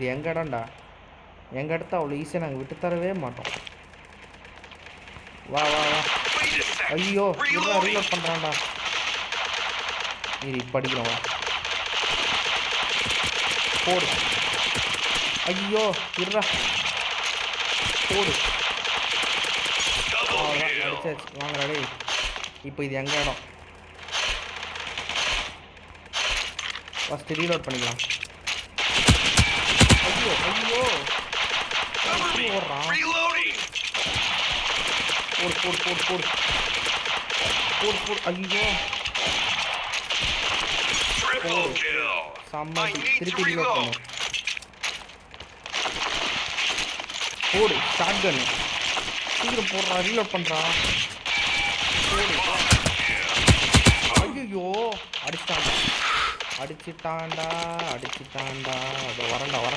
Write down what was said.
இது எங்கள் இடம்டா எங்கள் இடத்த அவ்வளோ ஈஸியாக நாங்கள் விட்டு தரவே மாட்டோம். வா வா வா. ஐயோ ரீலோட் பண்ணுறான்டா இது படிக்கிறோம் வா. போடு. ஐயோ இருடா. போடு. அடிச்சாச்சு. வாங்கடா இப்போ இது எங்கள் இடம்? ஃபஸ்ட்டு ரீலோட் பண்ணிக்கலாம். போடு போடு போடு போடு போடு போடு ஐயோ செம்ம திருப்பி ரீலோட் பண்ணு போடு ஷார்ட் கன் சீக்கிரம் போடுறா ரீலோட் பண்ணுறா போடு ஐயோ அடிச்சிட்டான்டா அடிச்சிட்டான்டா அடிச்சிட்டான்டா. அதோ வரண்டா வரண்டா